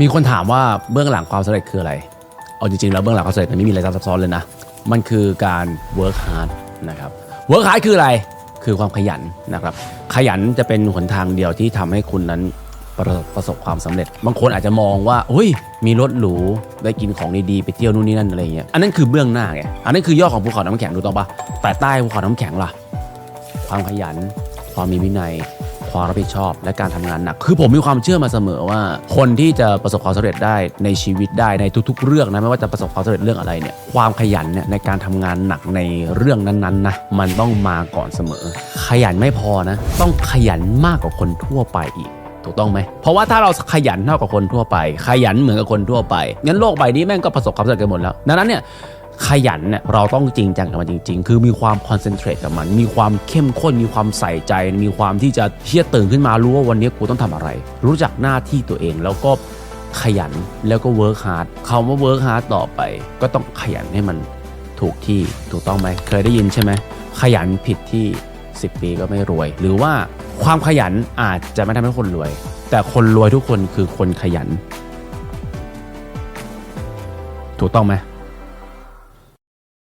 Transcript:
มีคนถามว่าเบื้องหลังความสำเร็จคืออะไร เอาจริงๆแล้วเบื้องหลังความสำเร็จมันไม่มีอะไรซับซ้อนเลยนะ มันคือการ work hard นะครับ work hard คืออะไร คือความขยันนะครับ ขยันจะเป็นหนทางเดียวที่ทำให้คุณนั้นประสบประสบความสำเร็จ บางคนอาจจะมองว่าเฮ้ย มีรถหรู ได้กินของดีๆ ไปเที่ยวนู่นนี่นั่นอะไรเงี้ย อันนั้นคือเบื้องหน้าไง อันนั้นคือยอดของภูเขาน้ำแข็งถูต้องปะแต่ใต้ภูเขาน้ำแข็งล่ะ ความขยัน ความมีวินัย ความรับผิดชอบและการทำงานหนัก คือผมมีความเชื่อมาเสมอว่า คนที่จะประสบความสำเร็จได้ในชีวิตได้ในทุก ๆ เรื่องนะไม่ว่าจะประสบความสำเร็จเรื่องอะไรเนี่ยความขยันเนี่ยในการทำงานหนักในเรื่องนั้นๆนะมันต้องมาก่อนเสมอ ขยันไม่พอนะ ต้องขยันมากกว่าคนทั่วไปอีกถูกต้องไหม เพราะว่าถ้าเราขยันเท่ากับคนทั่วไป ขยันเหมือนกับคนทั่วไป งั้นโลกใบนี้แม่งก็ประสบความสำเร็จกันหมดแล้ว ดังนั้นเนี่ย ขยันเนี่ยเราต้องจริงจังกับมันจริง ๆ คือมีความคอนเซนเทรตกับมัน มีความเข้มข้น มีความใส่ใจ มีความที่จะเที่ยตื่นขึ้นมารู้ว่าวันนี้กูต้องทำอะไร รู้จักหน้าที่ตัวเองแล้วก็ขยันแล้วก็เวิร์คฮาร์ดคำว่าเวิร์คฮาร์ดต่อไป ก็ต้องขยันให้มันถูกที่ถูกต้องไหมเคยได้ยินใช่ไหมขยันผิดที่ 10 ปีก็ไม่รวย หรือว่าความขยันอาจจะไม่ทำให้คนรวย แต่คนรวยทุกคนคือคนขยัน ถูกต้องไหม